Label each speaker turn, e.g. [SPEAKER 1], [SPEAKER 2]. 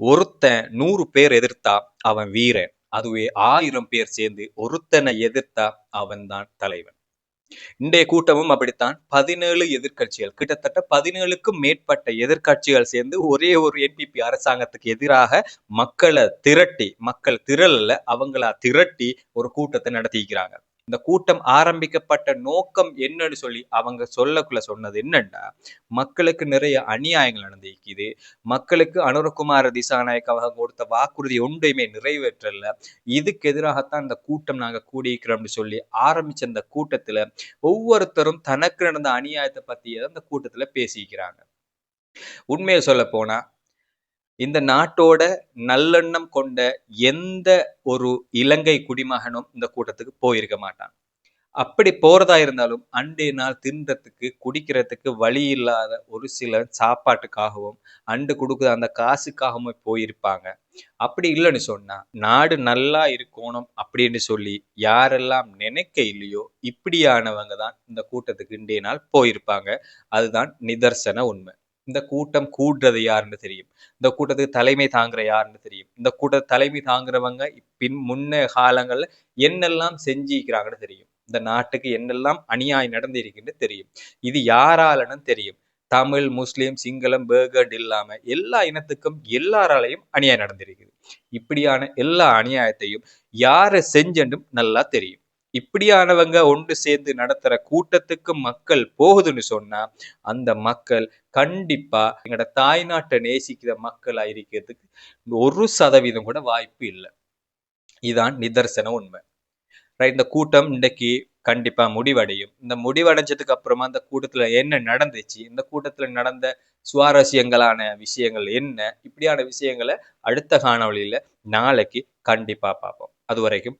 [SPEAKER 1] ஒருத்தன் நூறு பேர் எதிர்த்தா அவன் வீரன். அதுவே ஆயிரம் பேர் சேர்ந்து ஒருத்தனை எதிர்த்தா அவன்தான் தலைவன். இன்றைய கூட்டமும் அப்படித்தான். பதினேழு எதிர்க்கட்சிகள் கிட்டத்தட்ட பதினேழுக்கும் மேற்பட்ட எதிர்க்கட்சிகள் சேர்ந்து ஒரே ஒரு என்பிபி அரசாங்கத்துக்கு எதிராக மக்களை திரட்டி மக்கள் திரளல அவங்களா திரட்டி ஒரு கூட்டத்தை நடத்திக்கிறாங்க இந்த கூட்டம் ஆரம்பிக்கப்பட்ட நோக்கம் என்னன்னு சொல்லி அவங்க சொல்லக்குள்ள சொன்னது என்னன்னா மக்களுக்கு நிறைய அநியாயங்கள் நடந்திருக்குது. மக்களுக்கு அனுரகுமார திசாநாயக் அவங்க கொடுத்த வாக்குறுதி ஒன்றையுமே நிறைவேற்றல. இதுக்கு எதிராகத்தான் இந்த கூட்டம் நாங்க கூடியிருக்கிறோம்னு சொல்லி ஆரம்பிச்ச இந்த கூட்டத்துல ஒவ்வொருத்தரும் தனக்கு நடந்த அநியாயத்தை பத்தி அந்த கூட்டத்துல பேசிக்கிறாங்க உண்மையை சொல்ல போனா இந்த நாட்டோட நல்லெண்ணம் கொண்ட எந்த ஒரு இலங்கை குடிமகனும் இந்த கூட்டத்துக்கு போயிருக்க மாட்டான். அப்படி போறதா இருந்தாலும் அண்டே நாள் தின்றத்துக்கு குடிக்கிறதுக்கு வழி இல்லாத ஒரு சில சாப்பாட்டுக்காகவும் அண்டு கொடுக்குற அந்த காசுக்காகவும் போயிருப்பாங்க. அப்படி இல்லைன்னு சொன்னா நாடு நல்லா இருக்கணும் அப்படின்னு சொல்லி யாரெல்லாம் நினைக்க இல்லையோ இப்படியானவங்க தான் இந்த கூட்டத்துக்கு இன்றைய நாள் போயிருப்பாங்க. அதுதான் நிதர்சன உண்மை. இந்த கூட்டம் கூடுறது யாருன்னு தெரியும். இந்த கூட்டத்துக்கு தலைமை தாங்குற யாருன்னு தெரியும். இந்த கூட்ட தலைமை தாங்குறவங்க பின் முன்ன காலங்கள்ல என்னெல்லாம் செஞ்சிக்கிறாங்கன்னு தெரியும். இந்த நாட்டுக்கு என்னெல்லாம் அநியாயம் நடந்திருக்குன்னு தெரியும். இது யாராலன்னு தெரியும். தமிழ் முஸ்லீம் சிங்களம் பேர்கட் இல்லாம எல்லா இனத்துக்கும் எல்லாராலையும் அநியாயம் நடந்திருக்குது. இப்படியான எல்லா அநியாயத்தையும் யாரை செஞ்சென்றும் நல்லா தெரியும். இப்படியானவங்க ஒன்று சேர்ந்து நடத்துற கூட்டத்துக்கு மக்கள் போகுதுன்னு சொன்னா அந்த மக்கள் கண்டிப்பா எங்களோட தாய்நாட்டை நேசிக்கிற மக்களா இருக்கிறதுக்கு ஒரு சதவீதம் கூட வாய்ப்பு இல்லை. இதான் நிதர்சன உண்மை. ரைட் இந்த கூட்டம் இன்னைக்கு கண்டிப்பா முடிவடையும். இந்த முடிவடைஞ்சதுக்கு அப்புறமா அந்த கூட்டத்துல என்ன நடந்துச்சு இந்த கூட்டத்துல நடந்த சுவாரஸ்யங்களான விஷயங்கள் என்ன இப்படியான விஷயங்களை அடுத்த காணொளியில நாளைக்கு கண்டிப்பா பார்ப்போம். அது வரைக்கும்